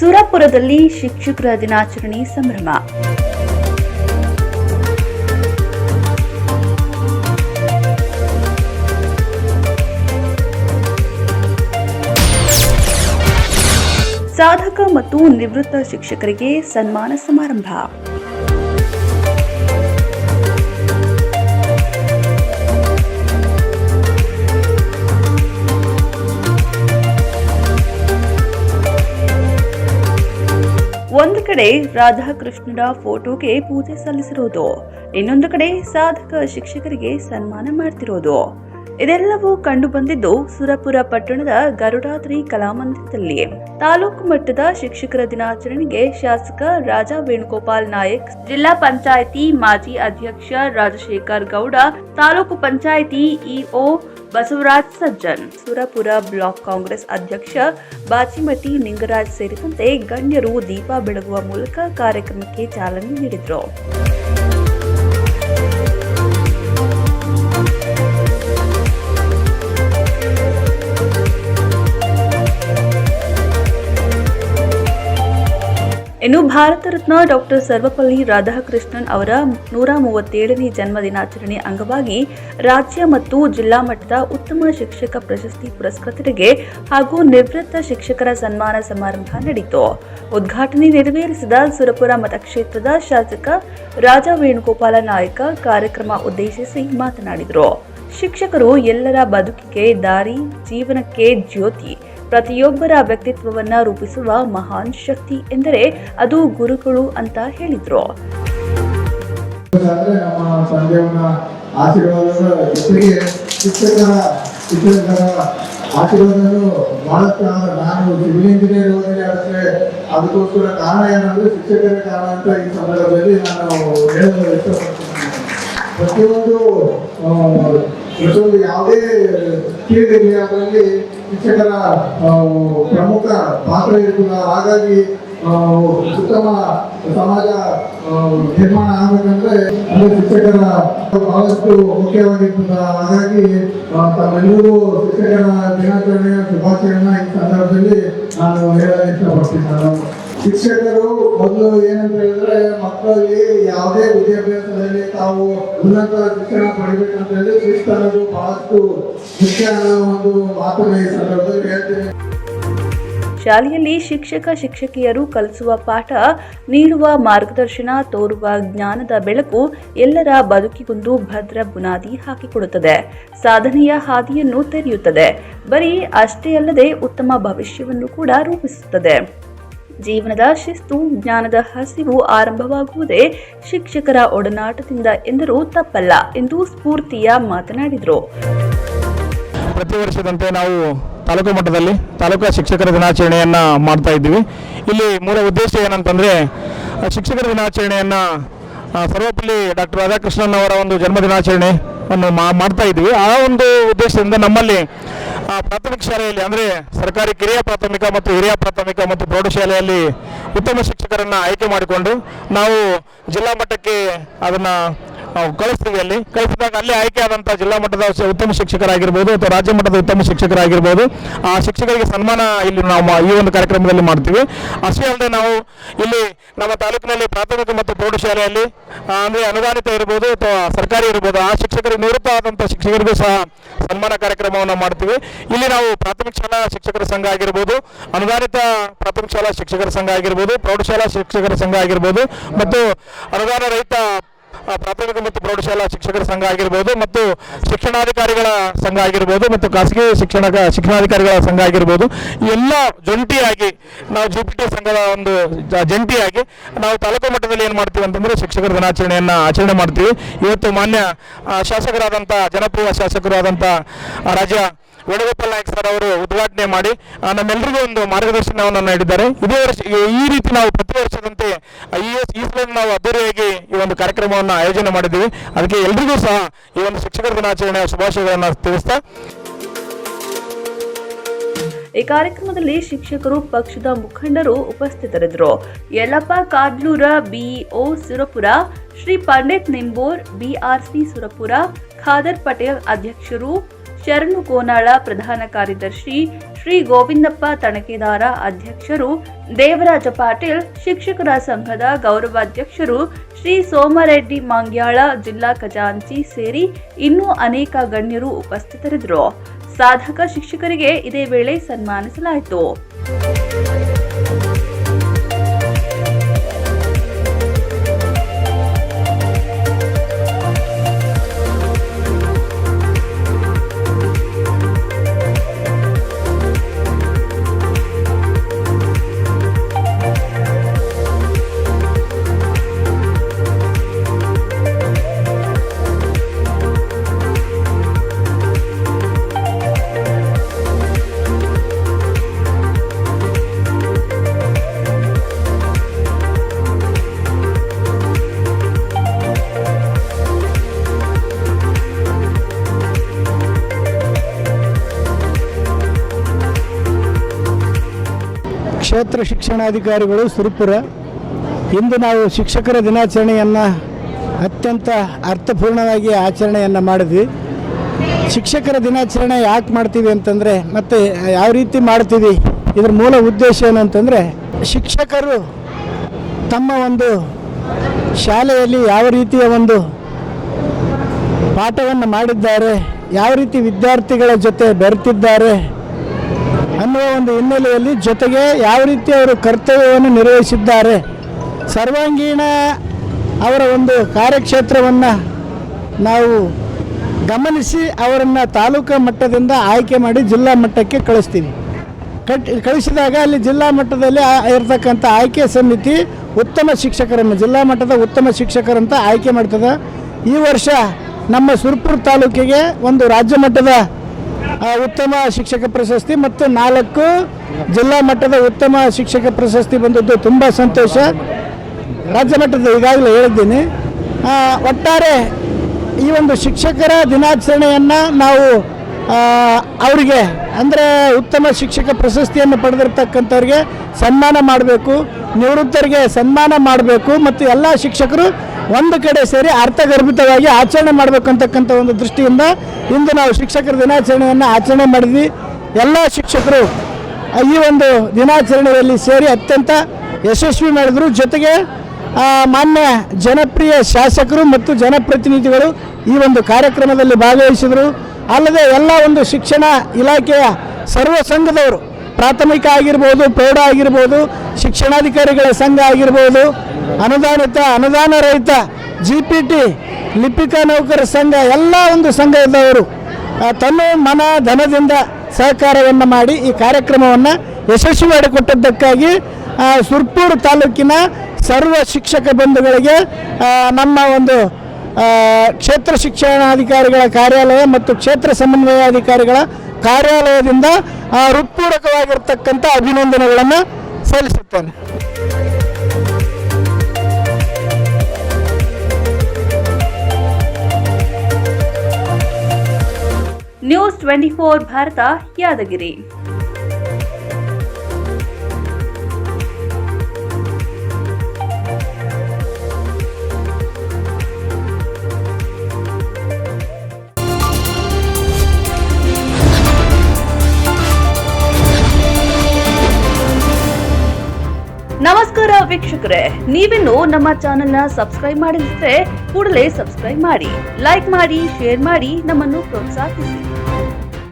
ಸುರಪುರದಲ್ಲಿ ಶಿಕ್ಷಕರ ದಿನಾಚರಣೆ ಸಂಭ್ರಮ. ಸಾಧಕ ಮತ್ತು ನಿವೃತ್ತ ಶಿಕ್ಷಕರಿಗೆ ಸನ್ಮಾನ ಸಮಾರಂಭ. ಒಂದು ಕಡೆ ರಾಧಾಕೃಷ್ಣರ ಫೋಟೋಗೆ ಪೂಜೆ ಸಲ್ಲಿಸಿರೋದು ಇನ್ನೊಂದು ಕಡೆ ಸಾಧಕ ಶಿಕ್ಷಕರಿಗೆ ಸನ್ಮಾನ ಮಾಡ್ತಿರೋದು ಇದೆಲ್ಲವೂ ಕಂಡು ಬಂದಿದ್ದು ಸುರಪುರ ಪಟ್ಟಣದ ಗರುಡಾದ್ರಿ ಕಲಾಮಂದಿರದಲ್ಲಿ ತಾಲೂಕು ಮಟ್ಟದ ಶಿಕ್ಷಕರ ದಿನಾಚರಣೆಗೆ ಶಾಸಕ ರಾಜಾ ವೇಣುಗೋಪಾಲ್ ನಾಯಕ್, ಜಿಲ್ಲಾ ಪಂಚಾಯಿತಿ ಮಾಜಿ ಅಧ್ಯಕ್ಷ ರಾಜಶೇಖರ್ ಗೌಡ, ತಾಲೂಕು ಪಂಚಾಯಿತಿ ಇಒ ಬಸವರಾಜ್ ಸಜ್ಜನ್. ಸುರಪುರ ಬ್ಲಾಕ್ ಕಾಂಗ್ರೆಸ್ ಅಧ್ಯಕ್ಷ ಬಾಚಿಮತಿ ನಿಂಗರಾಜ್ ಸೇರಿದಂತೆ ಗಣ್ಯರು ದೀಪ ಬೆಳಗುವ ಮೂಲಕ ಕಾರ್ಯಕ್ರಮಕ್ಕೆ ಚಾಲನೆ ನೀಡಿದರು. ಇನ್ನು ಭಾರತ ರತ್ನ ಡಾಕ್ಟರ್ ಸರ್ವಪಲ್ಲಿ ರಾಧಾಕೃಷ್ಣನ್ ಅವರ ನೂರ ಮೂವತ್ತೇಳನೇ ಜನ್ಮ ದಿನಾಚರಣೆ ಅಂಗವಾಗಿ ರಾಜ್ಯ ಮತ್ತು ಜಿಲ್ಲಾ ಮಟ್ಟದ ಉತ್ತಮ ಶಿಕ್ಷಕ ಪ್ರಶಸ್ತಿ ಪುರಸ್ಕೃತರಿಗೆ ಹಾಗೂ ನಿವೃತ್ತ ಶಿಕ್ಷಕರ ಸನ್ಮಾನ ಸಮಾರಂಭ ನಡೆಯಿತು. ಉದ್ಘಾಟನೆ ನೆರವೇರಿಸಿದ ಸುರಪುರ ಮತಕ್ಷೇತ್ರದ ಶಾಸಕ ರಾಜಾ ವೇಣುಗೋಪಾಲ ನಾಯಕ ಕಾರ್ಯಕ್ರಮ ಉದ್ದೇಶಿಸಿ ಮಾತನಾಡಿದರು. ಶಿಕ್ಷಕರು ಎಲ್ಲರ ಬದುಕಿಗೆ ದಾರಿ, ಜೀವನಕ್ಕೆ ಜ್ಯೋತಿ ಪ್ರತಿಯೊಬ್ಬರ ವ್ಯಕ್ತಿತ್ವವನ್ನ ರೂಪಿಸುವ ಮಹಾನ್ ಶಕ್ತಿ ಎಂದರೆ ಅದು ಗುರುಗಳು ಅಂತ ಹೇಳಿದ್ರು. ಆಶೀರ್ವಾದಗಳು ಬಹಳಷ್ಟು ನಾನು ಸಿವಿಲ್ ಇಂಜಿನಿಯರ್ ಓದಿದೆ ಅದಕ್ಕೆ ಅದಕ್ಕೋಸ್ಕರ ಕಾರಣ ಏನಂದ್ರೆ ಶಿಕ್ಷಕರ ಕಾರಣ ಅಂತ ಈ ಸಂದರ್ಭದಲ್ಲಿ ನಾನು ಹೇಳಲು ಇಷ್ಟಪಡ್ತೀನಿ. ಪ್ರತಿಯೊಂದು ಪ್ರತಿಯೊಂದು ಯಾವುದೇ ಫೀಲ್ಡ್ ಅದರಲ್ಲಿ ಶಿಕ್ಷಕರ ಪ್ರಮುಖ ಪಾತ್ರ ಇರ್ತದ ಹಾಗಾಗಿ ಉತ್ತಮ ಸಮಾಜ ನಿರ್ಮಾಣ ಆಗಬೇಕಂದ್ರೆ ಅಂದ್ರೆ ಶಿಕ್ಷಕರ ಬಹಳಷ್ಟು ಮುಖ್ಯವಾಗಿರ್ತದ. ಹಾಗಾಗಿ ತಮ್ಮೆಲ್ಲರೂ ಶಿಕ್ಷಕರ ದಿನಾಚರಣೆಯ ಶುಭಾಶಯಗಳನ್ನ ಈ ಸಂದರ್ಭದಲ್ಲಿ ನಾನು ಹೇಳಲು ಇಷ್ಟಪಡ್ತೀನಿ. ಶಿಕ್ಷಕರು ಮೊದಲು ಏನಂತ ಹೇಳಿದ್ರೆ ಮಕ್ಕಳಲ್ಲಿ ಯಾವುದೇ ವಿದ್ಯಾಭ್ಯಾಸದಲ್ಲಿ ತಾವು ಉನ್ನತ ಶಿಕ್ಷಣ ಪಡಿಬೇಕಂತ ಹೇಳಿ ಶಿಸ್ತನದು ಬಹಳಷ್ಟು ಮುಖ್ಯ ಒಂದು ಮಾತನ್ನು ಈ ಸಂದರ್ಭದಲ್ಲಿ ಹೇಳ್ತೀನಿ. ಶಾಲೆಯಲ್ಲಿ ಶಿಕ್ಷಕ ಶಿಕ್ಷಕಿಯರು ಕಲಿಸುವ ಪಾಠ ನೀಡುವ ಮಾರ್ಗದರ್ಶನ ತೋರುವ ಜ್ಞಾನದ ಬೆಳಕು ಎಲ್ಲರ ಬದುಕಿಗೊಂದು ಭದ್ರ ಬುನಾದಿ ಹಾಕಿಕೊಡುತ್ತದೆ. ಸಾಧನೆಯ ಹಾದಿಯನ್ನು ತೆರೆಯುತ್ತದೆ. ಬರೀ ಅಷ್ಟೇ ಅಲ್ಲದೆ ಉತ್ತಮ ಭವಿಷ್ಯವನ್ನು ಕೂಡ ರೂಪಿಸುತ್ತದೆ. ಜೀವನದ ಶಿಸ್ತು, ಜ್ಞಾನದ ಹಸಿವು ಆರಂಭವಾಗುವುದೇ ಶಿಕ್ಷಕರ ಒಡನಾಟದಿಂದ ಎಂದರೂ ತಪ್ಪಲ್ಲ ಎಂದು ಸ್ಫೂರ್ತಿಯ ಮಾತನಾಡಿದರು. ಪ್ರತಿ ವರ್ಷದಂತೆ ನಾವು ತಾಲೂಕು ಮಟ್ಟದಲ್ಲಿ ತಾಲೂಕು ಶಿಕ್ಷಕರ ದಿನಾಚರಣೆಯನ್ನು ಮಾಡ್ತಾ ಇದ್ದೀವಿ. ಇಲ್ಲಿ ಮೂಲ ಉದ್ದೇಶ ಏನಂತಂದರೆ, ಶಿಕ್ಷಕರ ದಿನಾಚರಣೆಯನ್ನು ಸರ್ವಪಲ್ಲಿ ಡಾಕ್ಟರ್ ರಾಧಾಕೃಷ್ಣನ್ ಅವರ ಒಂದು ಜನ್ಮ ದಿನಾಚರಣೆಯನ್ನು ಮಾಡ್ತಾ ಇದ್ದೀವಿ. ಆ ಒಂದು ಉದ್ದೇಶದಿಂದ ನಮ್ಮಲ್ಲಿ ಆ, ಪ್ರಾಥಮಿಕ ಶಾಲೆಯಲ್ಲಿ ಅಂದರೆ ಸರ್ಕಾರಿ ಕಿರಿಯ ಪ್ರಾಥಮಿಕ ಮತ್ತು ಹಿರಿಯ ಪ್ರಾಥಮಿಕ ಮತ್ತು ಪ್ರೌಢಶಾಲೆಯಲ್ಲಿ ಉತ್ತಮ ಶಿಕ್ಷಕರನ್ನು ಆಯ್ಕೆ ಮಾಡಿಕೊಂಡು ನಾವು ಜಿಲ್ಲಾ ಮಟ್ಟಕ್ಕೆ ಅದನ್ನು ನಾವು ಕಳಿಸ್ತೀವಿ ಅಲ್ಲಿ. ಕಳಿಸಿದಾಗ ಅಲ್ಲಿ ಆಯ್ಕೆ ಆದಂಥ ಜಿಲ್ಲಾ ಮಟ್ಟದ ಉತ್ತಮ ಶಿಕ್ಷಕರಾಗಿರ್ಬೋದು ಅಥವಾ ರಾಜ್ಯ ಮಟ್ಟದ ಉತ್ತಮ ಶಿಕ್ಷಕರಾಗಿರ್ಬೋದು. ಆ ಶಿಕ್ಷಕರಿಗೆ ಸನ್ಮಾನ ಇಲ್ಲಿ ನಾವು ಈ ಒಂದು ಕಾರ್ಯಕ್ರಮದಲ್ಲಿ ಮಾಡ್ತೀವಿ. ಅಷ್ಟೇ ಅಲ್ಲದೆ ನಾವು ಇಲ್ಲಿ ನಮ್ಮ ತಾಲೂಕಿನಲ್ಲಿ ಪ್ರಾಥಮಿಕ ಮತ್ತು ಪ್ರೌಢಶಾಲೆಯಲ್ಲಿ ಅಂದರೆ ಅನುದಾನಿತ ಇರ್ಬೋದು ಅಥವಾ ಸರ್ಕಾರಿ ಇರ್ಬೋದು, ಆ ಶಿಕ್ಷಕರಿಗೆ ನಿವೃತ್ತ ಆದಂಥ ಶಿಕ್ಷಕರಿಗೂ ಸಹ ಸನ್ಮಾನ ಕಾರ್ಯಕ್ರಮವನ್ನು ಮಾಡ್ತೀವಿ. ಇಲ್ಲಿ ನಾವು ಪ್ರಾಥಮಿಕ ಶಾಲಾ ಶಿಕ್ಷಕರ ಸಂಘ ಆಗಿರ್ಬೋದು, ಅನುದಾನಿತ ಪ್ರಾಥಮಿಕ ಶಾಲಾ ಶಿಕ್ಷಕರ ಸಂಘ ಆಗಿರ್ಬೋದು, ಪ್ರೌಢಶಾಲಾ ಶಿಕ್ಷಕರ ಸಂಘ ಆಗಿರ್ಬೋದು ಮತ್ತು ಅನುದಾನ ರಹಿತ ಪ್ರಾಥಮಿಕ ಮತ್ತು ಪ್ರೌಢಶಾಲಾ ಶಿಕ್ಷಕರ ಸಂಘ ಆಗಿರ್ಬೋದು ಮತ್ತು ಶಿಕ್ಷಣಾಧಿಕಾರಿಗಳ ಸಂಘ ಆಗಿರ್ಬೋದು ಮತ್ತು ಖಾಸಗಿ ಶಿಕ್ಷಣ ಶಿಕ್ಷಣಾಧಿಕಾರಿಗಳ ಸಂಘ ಆಗಿರ್ಬೋದು ಎಲ್ಲ ಜಂಟಿಯಾಗಿ ನಾವು ಜಿ ಪಿ ಸಂಘದ ಒಂದು ಜಂಟಿಯಾಗಿ ನಾವು ತಾಲೂಕು ಮಟ್ಟದಲ್ಲಿ ಏನು ಮಾಡ್ತೀವಿ ಅಂತಂದ್ರೆ ಶಿಕ್ಷಕರ ದಿನಾಚರಣೆಯನ್ನು ಆಚರಣೆ ಮಾಡ್ತೀವಿ. ಇವತ್ತು ಮಾನ್ಯ ಶಾಸಕರಾದಂಥ ಜನಪ್ರಿಯ ಶಾಸಕರು ಆದಂಥ ರಾಜ್ಯ ವೇಣುಗೋಪಾಲ್ ನಾಯಕ್ ಸರ್ ಅವರು ಉದ್ಘಾಟನೆ ಮಾಡಿ ನಮ್ಮೆಲ್ಲರಿಗೂ ಒಂದು ಮಾರ್ಗದರ್ಶನವನ್ನು ನೀಡಿದ್ದಾರೆ. ಇದೇ ವರ್ಷ, ಈ- ರೀತಿ ನಾವು ಪ್ರತಿ ವರ್ಷದಂತೆ ಈ ಈ ಸಲ ನಾವು ಅದ್ದೂರಿಯಾಗಿ ಈ ಒಂದು ಕಾರ್ಯಕ್ರಮವನ್ನು ಆಯೋಜನೆ ಮಾಡಿದ್ದೀವಿ. ಅದಕ್ಕೆ ಎಲ್ರಿಗೂ ಸಹ ಈ ಒಂದು ಶಿಕ್ಷಕರ ದಿನಾಚರಣೆಯ ಶುಭಾಶಯಗಳನ್ನು ತಿಳಿಸ್ತಾ ಈ ಕಾರ್ಯಕ್ರಮದಲ್ಲಿ ಶಿಕ್ಷಕರು, ಪಕ್ಷದ ಮುಖಂಡರು ಉಪಸ್ಥಿತರಿದ್ದರು. ಯಲ್ಲಪ್ಪ ಕಾಡ್ಲೂರ ಬಿಇಒ ಸುರಪುರ, ಶ್ರೀ ಪಂಡಿತ್ ನಿಂಬೋರ್, ಬಿಆರ್ಸಿ ಸುರಪುರ, ಖಾದರ್ ಪಟೇಲ್ ಅಧ್ಯಕ್ಷರು ಶರಣು ಕೋನಾಳ ಪ್ರಧಾನ ಕಾರ್ಯದರ್ಶಿ, ಶ್ರೀ ಗೋವಿಂದಪ್ಪ ತಣಕೆದಾರ ಅಧ್ಯಕ್ಷರು, ದೇವರಾಜ ಪಾಟೀಲ್ ಶಿಕ್ಷಕರ ಸಂಘದ ಗೌರವಾಧ್ಯಕ್ಷರು, ಶ್ರೀ ಸೋಮರೆಡ್ಡಿ ಮಾಂಗ್ಯಾಳ ಜಿಲ್ಲಾ ಖಜಾಂಚಿ ಸೇರಿ ಇನ್ನೂ ಅನೇಕ ಗಣ್ಯರು ಉಪಸ್ಥಿತರಿದ್ದರು. ಸಾಧಕ ಶಿಕ್ಷಕರಿಗೆ ಇದೇ ವೇಳೆ ಸನ್ಮಾನಿಸಲಾಯಿತು. ಕ್ಷೇತ್ರ ಶಿಕ್ಷಣಾಧಿಕಾರಿಗಳು ಸುರಪುರ. ಇಂದು ನಾವು ಶಿಕ್ಷಕರ ದಿನಾಚರಣೆಯನ್ನು ಅತ್ಯಂತ ಅರ್ಥಪೂರ್ಣವಾಗಿ ಆಚರಣೆಯನ್ನು ಮಾಡಿದ್ವಿ. ಶಿಕ್ಷಕರ ದಿನಾಚರಣೆ ಯಾಕೆ ಮಾಡ್ತೀವಿ ಅಂತಂದರೆ, ಮತ್ತು ಯಾವ ರೀತಿ ಮಾಡ್ತೀವಿ, ಇದ್ರ ಮೂಲ ಉದ್ದೇಶ ಏನಂತಂದರೆ, ಶಿಕ್ಷಕರು ತಮ್ಮ ಒಂದು ಶಾಲೆಯಲ್ಲಿ ಯಾವ ರೀತಿಯ ಒಂದು ಪಾಠವನ್ನು ಮಾಡಿದ್ದಾರೆ, ಯಾವ ರೀತಿ ವಿದ್ಯಾರ್ಥಿಗಳ ಜೊತೆ ಬೆರೆತಿದ್ದಾರೆ ಅನ್ನುವ ಒಂದು ಹಿನ್ನೆಲೆಯಲ್ಲಿ ಜೊತೆಗೆ ಯಾವ ರೀತಿ ಅವರು ಕರ್ತವ್ಯವನ್ನು ನಿರ್ವಹಿಸಿದ್ದಾರೆ, ಸರ್ವಾಂಗೀಣ ಅವರ ಒಂದು ಕಾರ್ಯಕ್ಷೇತ್ರವನ್ನು ನಾವು ಗಮನಿಸಿ ಅವರನ್ನು ತಾಲೂಕು ಮಟ್ಟದಿಂದ ಆಯ್ಕೆ ಮಾಡಿ ಜಿಲ್ಲಾ ಮಟ್ಟಕ್ಕೆ ಕಳಿಸ್ತೀವಿ. ಕಟ್, ಕಳಿಸಿದಾಗ ಅಲ್ಲಿ ಜಿಲ್ಲಾ ಮಟ್ಟದಲ್ಲಿ ಇರತಕ್ಕಂಥ ಆಯ್ಕೆ ಸಮಿತಿ ಉತ್ತಮ ಶಿಕ್ಷಕರನ್ನು, ಜಿಲ್ಲಾ ಮಟ್ಟದ ಉತ್ತಮ ಶಿಕ್ಷಕರಂತ ಆಯ್ಕೆ ಮಾಡ್ತದೆ. ಈ ವರ್ಷ ನಮ್ಮ ಸುರ್ಪುರ್ ತಾಲೂಕಿಗೆ ಒಂದು ರಾಜ್ಯ ಮಟ್ಟದ ಉತ್ತಮ ಶಿಕ್ಷಕ ಪ್ರಶಸ್ತಿ ಮತ್ತು ನಾಲ್ಕು ಜಿಲ್ಲಾ ಮಟ್ಟದ ಉತ್ತಮ ಶಿಕ್ಷಕ ಪ್ರಶಸ್ತಿ ಬಂದದ್ದು ತುಂಬ ಸಂತೋಷ. ರಾಜ್ಯ ಮಟ್ಟದ ಈಗಾಗಲೇ ಹೇಳಿದ್ದೀನಿ. ಒಟ್ಟಾರೆ ಈ ಒಂದು ಶಿಕ್ಷಕರ ದಿನಾಚರಣೆಯನ್ನು ನಾವು ಅವರಿಗೆ, ಅಂದರೆ ಉತ್ತಮ ಶಿಕ್ಷಕ ಪ್ರಶಸ್ತಿಯನ್ನು ಪಡೆದಿರ್ತಕ್ಕಂಥವ್ರಿಗೆ ಸನ್ಮಾನ ಮಾಡಬೇಕು, ನಿವೃತ್ತರಿಗೆ ಸನ್ಮಾನ ಮಾಡಬೇಕು, ಮತ್ತು ಎಲ್ಲ ಶಿಕ್ಷಕರು ಒಂದು ಕಡೆ ಸೇರಿ ಅರ್ಥಗರ್ಭಿತವಾಗಿ ಆಚರಣೆ ಮಾಡಬೇಕಂತಕ್ಕಂಥ ಒಂದು ದೃಷ್ಟಿಯಿಂದ ಇಂದು ನಾವು ಶಿಕ್ಷಕರ ದಿನಾಚರಣೆಯನ್ನು ಆಚರಣೆ ಮಾಡಿದ್ವಿ. ಎಲ್ಲ ಶಿಕ್ಷಕರು ಈ ಒಂದು ದಿನಾಚರಣೆಯಲ್ಲಿ ಸೇರಿ ಅತ್ಯಂತ ಯಶಸ್ವಿ ಮಾಡಿದರು. ಜೊತೆಗೆ ಮಾನ್ಯ ಜನಪ್ರಿಯ ಶಾಸಕರು ಮತ್ತು ಜನಪ್ರತಿನಿಧಿಗಳು ಈ ಒಂದು ಕಾರ್ಯಕ್ರಮದಲ್ಲಿ ಭಾಗವಹಿಸಿದರು. ಅಲ್ಲದೆ ಎಲ್ಲ ಒಂದು ಶಿಕ್ಷಣ ಇಲಾಖೆಯ ಸರ್ವ ಸಂಘದವರು, ಪ್ರಾಥಮಿಕ ಆಗಿರ್ಬೋದು, ಪ್ರೌಢ ಆಗಿರ್ಬೋದು, ಶಿಕ್ಷಣಾಧಿಕಾರಿಗಳ ಸಂಘ ಆಗಿರ್ಬೋದು ಅನುದಾನಿತ ಅನುದಾನ ರಹಿತ ಜಿ ಪಿ ಟಿ ಲಿಪಿಕಾ ನೌಕರ ಸಂಘ, ಎಲ್ಲ ಒಂದು ಸಂಘ ಇದ್ದವರು ತನ್ನ ಮನ ಧನದಿಂದ ಸಹಕಾರವನ್ನು ಮಾಡಿ ಈ ಕಾರ್ಯಕ್ರಮವನ್ನು ಯಶಸ್ವಿ ಮಾಡಿಕೊಟ್ಟದ್ದಕ್ಕಾಗಿ ಸುರ್ಪೂರ್ ತಾಲೂಕಿನ ಸರ್ವ ಶಿಕ್ಷಕ ಬಂಧುಗಳಿಗೆ ನಮ್ಮ ಒಂದು ಕ್ಷೇತ್ರ ಶಿಕ್ಷಣಾಧಿಕಾರಿಗಳ ಕಾರ್ಯಾಲಯ ಮತ್ತು ಕ್ಷೇತ್ರ ಸಮನ್ವಯಾಧಿಕಾರಿಗಳ ಕಾರ್ಯಾಲಯದಿಂದ ಹೃತ್ಪೂರಕವಾಗಿರ್ತಕ್ಕಂಥ ಅಭಿನಂದನೆಗಳನ್ನು ಸಲ್ಲಿಸುತ್ತೇನೆ. News twenty four Bharat, Yadgiri. ನಮಸ್ಕಾರ ವೀಕ್ಷಕರೇ. ನೀವಿನ್ನು ನಮ್ಮ ಚಾನೆಲ್ನ ಸಬ್ಸ್ಕ್ರೈಬ್ ಮಾಡಿದ್ರೆ ಕೂಡಲೇ ಸಬ್ಸ್ಕ್ರೈಬ್ ಮಾಡಿ, ಲೈಕ್ ಮಾಡಿ, ಶೇರ್ ಮಾಡಿ ನಮ್ಮನ್ನು ಪ್ರೋತ್ಸಾಹಿಸಿ.